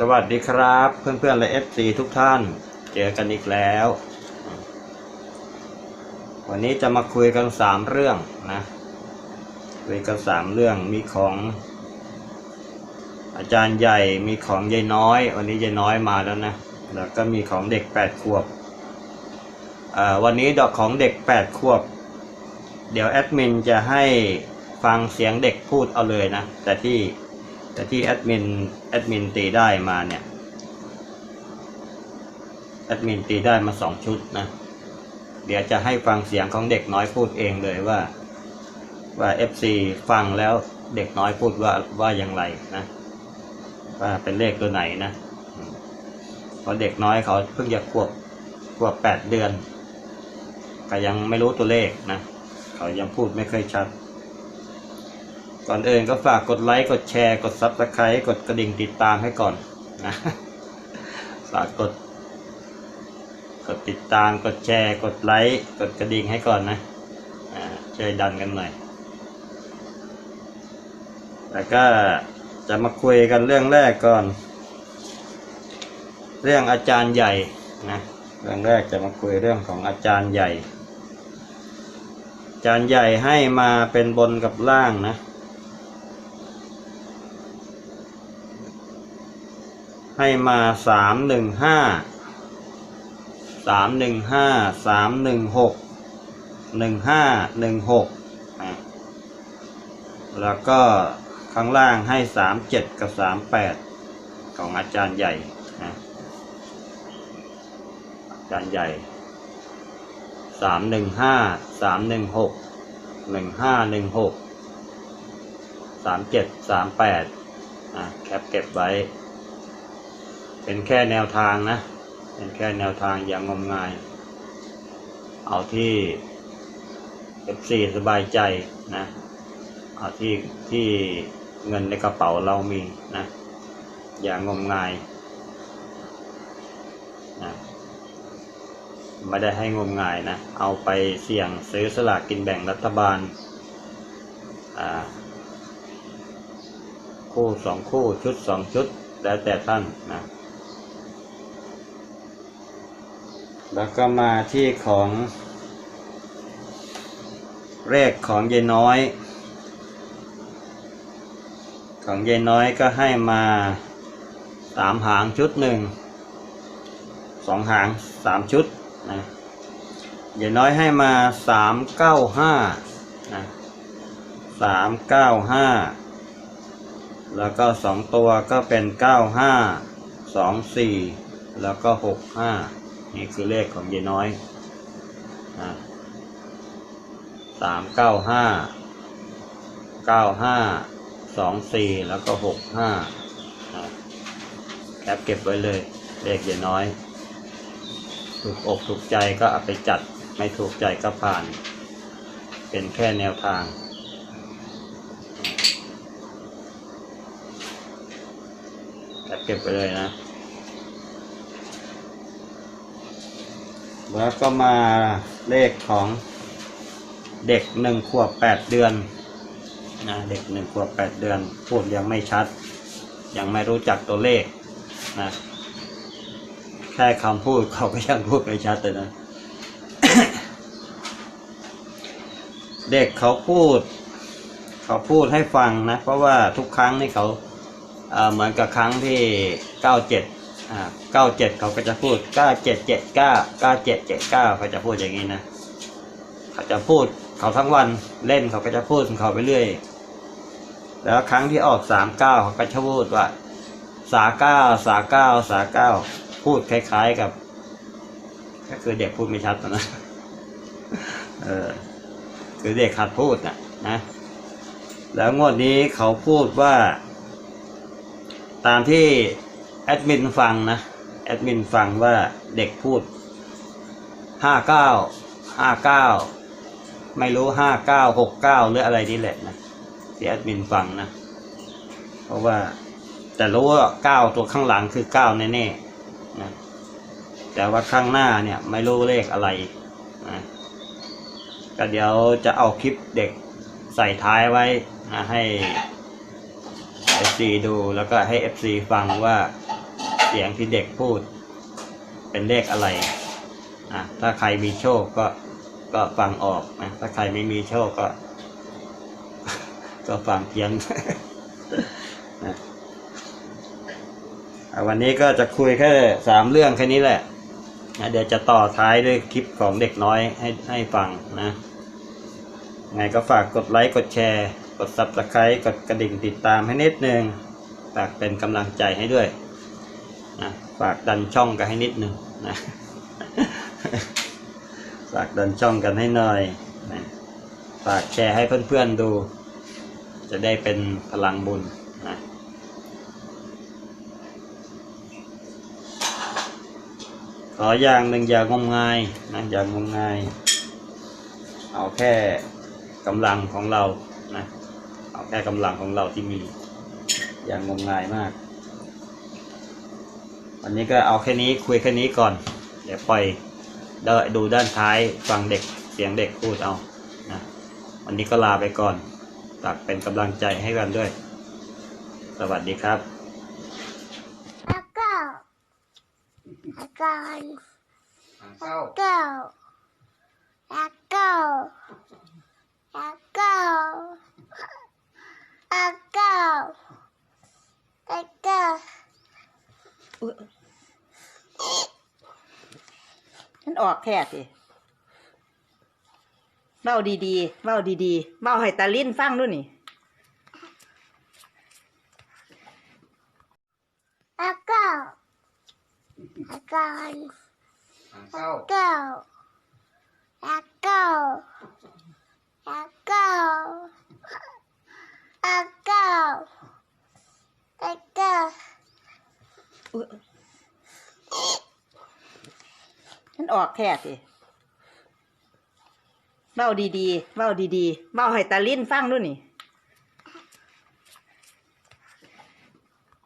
สวัสดีครับ เพื่อนๆและ FC ทุกท่าน เจอกันอีกแล้ว วันนี้จะมาคุยกันสามเรื่องนะคุยกันสามเรื่องมีของ อาจารย์ใหญ่มีของยายน้อย วันนี้ยายน้อยมาแล้วนะแล้วก็มีของเด็กแปดขวบวันนี้ดอกของเด็กแปดขวบ เดี๋ยวแอดมินจะให้ฟังเสียงเด็กพูดเอาเลยนะแต่ที่ แต่ที่แอดมินแอดมินตีได้มาเนี่ยแอดมินตีได้มาสองชุดนะ เดี๋ยวจะให้ฟังเสียงของเด็กน้อยพูดเองเลยว่า ว่า FC ฟังแล้วเด็กน้อยพูดว่าว่าอย่างไรนะ ว่าเป็นเลขตัวไหนนะเพราะเด็กน้อยเขาเพิ่งจะขวบขวบแปดเดือน ก็ยังไม่รู้ตัวเลขนะ เขายังพูดไม่ค่อยชัด ก่อนอื่นก็ฝากกดไลค์ กดแชร์ กดซับสไครต์กดกระดิ่งติดตามให้ก่อนนะฝากกด กดติดตาม กดแชร์ กดไลค์ กดกระดิ่งให้ก่อนนะอ่าช่วยดันกันหน่อย แล้วก็จะมาคุยกันเรื่องแรกก่อน เรื่องอาจารย์ใหญ่นะเรื่องแรกจะมาคุยเรื่องของอาจารย์ใหญ่ อาจารย์ใหญ่ให้มาเป็นบนกับล่างนะ ให้มาสามหนึ่งห้าสามหนึ่งห้าสามหนึ่งหกหนึ่งห้าหนึ่งหกนะแล้วก็ข้างล่างให้สามเจ็ดกับสามแปดของอาจารย์ใหญ่นะอาจารย์ใหญ่สามหนึ่งห้าสามหนึ่งหกหนึ่งห้าหนึ่งหกสามเจ็ดสามแปดอะแคปเก็บไว้ เป็นแค่แนวทางนะ เป็นแค่แนวทางอย่างงมงาย เอาที่ F4 สบายใจนะ เอาที่ที่เงินในกระเป๋าเรามีนะ อย่างงมงายนะไม่ได้ให้งมงายนะ เอาไปเสี่ยงซื้อสลากกินแบ่งรัฐบาล อ่า คู่สองคู่ชุดสองชุด แล้วแต่ท่านนะ แล้วก็มาที่ของเลขของยายน้อย ของยายน้อยก็ให้มาสามหางชุดหนึ่งสองหางสามชุดนะยายน้อยให้มาสามเก้าห้านะสามเก้าห้าแล้วก็สองตัวก็เป็นเก้าห้าสองสี่แล้วก็หกห้า นี่คือเลขของยายน้อยสามเก้าห้าเก้าห้าสองสี่แล้วก็หกห้าแคปเก็บไว้เลย เลขยายน้อย ถูกอกถูกใจก็เอาไปจัดไม่ถูกใจก็ผ่าน เป็นแค่แนวทางแคปเก็บไปเลยนะ แล้วก็มาเลขของเด็กหนึ่งขวบแปดเดือนนะเด็กหนึ่งขวบแปดเดือน พูดยังไม่ชัด ยังไม่รู้จักตัวเลขนะแค่คำพูดเขาก็ยังพูดไม่ชัดเลยนะ เด็กเขาพูด เขาพูดให้ฟังนะ เพราะว่าทุกครั้งนี่เขาเเหมือนกับครั้งที่เก้าเจ็ด เก้าเจ็ดเขาก็จะพูดเก้าเจ็ดเจ็ดเก้าเก้าเจ็ดเจ็ดเก้าเขาจะพูดอย่างนี้นะเขาจะพูดเขาทั้งวันเล่นเขาก็จะพูดของเขาไปเรื่อย แล้วครั้งที่ออกสามเก้าเขาก็จะพูดว่า สาเก้าสาเก้าสาเก้าพูดคล้ายๆกับ ก็คือเด็กพูดไม่ชัดนะเออคือเด็กหัดพูดนะนะ แล้วงวดนี้เขาพูดว่า ตามที่ แอดมินฟังนะแอดมินฟังว่าเด็กพูดห้าเก้าห้าเก้าไม่รู้ห้าเก้าหกเก้าหรืออะไรนี่แหละนะที่แอดมินฟังนะ เพราะว่าแต่รู้ว่าเก้าตัวข้างหลังคือเก้าแน่ๆนะแต่ว่าข้างหน้าเนี่ยไม่รู้เลขอะไรนะก็เดี๋ยวจะเอาคลิปเด็กใส่ท้ายไว้นะให้ FC ดูแล้วก็ให้ FC ฟังว่า เสียงที่เด็กพูด เป็นเลขอะไรอะถ้าใครมีโชคก็ก็ฟังออกนะถ้าใครไม่มีโชคก็ ก็ฟังเพียงนะวันนี้ก็จะคุยแค่สามเรื่องแค่นี้แหละนะเดี๋ยวจะต่อท้ายด้วยคลิปของเด็กน้อยให้ให้ฟังนะไงก็ฝากกดไลค์กดแชร์ กด subscribe กดกระดิ่งติดตามให้นิดนึงฝากเป็นกำลังใจให้ด้วย นะฝากดันช่องกันให้นิดนึงนะฝากดันช่องกันให้หน่อยนะฝากแชร์ให้เพื่อนๆดู จะได้เป็นพลังบุญนะขออย่างหนึ่งอย่างมงายนะอย่างมงาย เอาแค่กำลังของเรานะเอาแค่กำลังของเราที่มีอย่างงมงายมาก วันนี้ก็เอาแค่นี้คุยแค่นี้ก่อน เดี๋ยวปล่อยเดยวดูด้านท้ายฟังเด็กเสียงเด็กพูดเอานะวันนี้ก็ลาไปก่อนฝากเป็นกำลังใจให้กันด้วย สวัสดีครับแล้วก็แล้วก็เข้าก็แล้วก็แล้วก็ อุ๊ย มันออกแค่สิเบ้าดีๆเบ้าดีๆเบ้าให้ตาลิ้นฟังด้วยนี่แล้วก็แล้วก็เข้าก็แล้วก็แล้วก็แล้วก็แล้วก็อุ๊ย มันออกแค่สิเบ้าดีๆเบ้าดีๆเบ้าให้ตาลิ้นฟังด้วยนี่